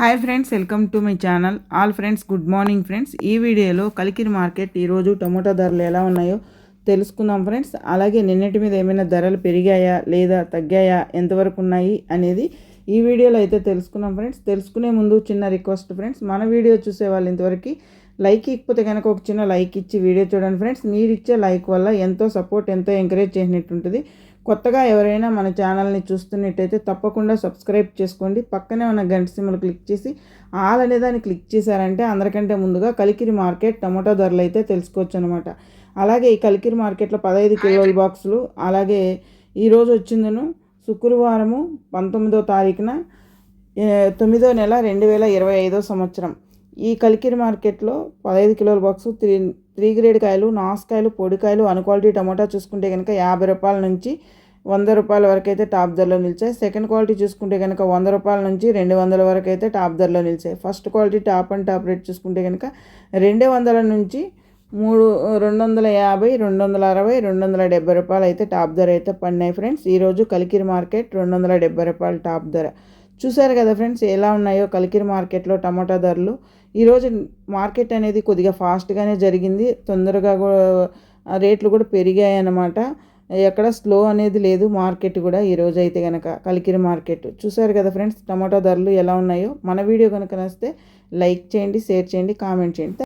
Hi friends welcome to my channel all friends good morning friends ఈ వీడియోలో Kalikiri market ఈరోజు tomato ధరలు ఎలా ఉన్నాయో తెలుసుకుందాం ఫ్రెండ్స్ అలాగే నిన్నటి మీద ఏమైనా ధరలు పెరిగాయా లేదా తగ్గాయా? ఎంతవరకు ఉన్నాయి అనేది ఈ వీడియోలో అయితే తెలుసుకున్నాం ఫ్రెండ్స్ తెలుసుకునే ముందు చిన్న రిక్వెస్ట్ ఫ్రెండ్స్ మన వీడియో చూసే వాళ్ళు ఇంతవరకు లైక్ ఇకపోతే కనుక ఒక చిన్న లైక్ ఇచ్చి వీడియో చూడండి ఫ్రెండ్స్. మీరు ఇచ్చే లైక్ వల్ల ఎంతో సపోర్ట్ ఎంతో ఎంకరేజ్ చేసినట్టు ఉంటుంది కొత్తగా ఎవరైనా మన ఛానల్ని చూస్తున్నట్టయితే తప్పకుండా సబ్స్క్రైబ్ చేసుకోండి. పక్కనే ఉన్న గంట సిమ్మలు క్లిక్ చేసి ఆల్ అనే దాన్ని క్లిక్ చేశారంటే అందరికంటే ముందుగా కలికిరి మార్కెట్ టమాటో ధరలు అయితే తెలుసుకోవచ్చు అనమాట అలాగే ఈ కలికిరి మార్కెట్లో పదహైదు కిలోల బాక్సులు అలాగే ఈరోజు వచ్చిందను శుక్రవారము పంతొమ్మిదో తారీఖున తొమ్మిదో నెల రెండు వేల ఇరవై ఐదో సంవత్సరం. ఈ కలికిరి మార్కెట్లో పదహైదు కిలోల బాక్స్ త్రీ త్రీ గ్రేడ్ కాయలు నాసుకాయలు పొడికాయలు అన్క్వాలిటీ టమాటా చూసుకుంటే కనుక యాభై రూపాయల నుంచి వంద రూపాయల వరకు అయితే టాప్ ధరలో నిలిచాయి. సెకండ్ క్వాలిటీ చూసుకుంటే కనుక వంద రూపాయల నుంచి రెండు వందల వరకు అయితే టాప్ ధరలో నిలిచాయి. First quality top and top rate చూసుకుంటే కనుక రెండు వందల నుంచి మూడు రెండు వందల యాభై రెండు వందల అరవై రెండు వందల డెబ్బై రూపాయలు అయితే టాప్ ధర అయితే పడినాయి ఫ్రెండ్స్. ఈరోజు కలికిరి మార్కెట్ రెండు వందల డెబ్బై రూపాయలు టాప్ ధర. చూసారు కదా ఫ్రెండ్స్ ఎలా ఉన్నాయో కలికిరి మార్కెట్లో టమాటా ధరలు. ఈరోజు మార్కెట్ అనేది కొద్దిగా ఫాస్ట్గానే జరిగింది. తొందరగా రేట్లు కూడా పెరిగాయి అన్నమాట. ఎక్కడ స్లో అనేది లేదు మార్కెట్ కూడా ఈరోజు అయితే కనుక కలికిరి మార్కెట్. చూసారు కదా ఫ్రెండ్స్ టమాటా ధరలు ఎలా ఉన్నాయో. మన వీడియో కనుక నస్తే లైక్ చేయండి షేర్ చేయండి కామెంట్ చేయండి.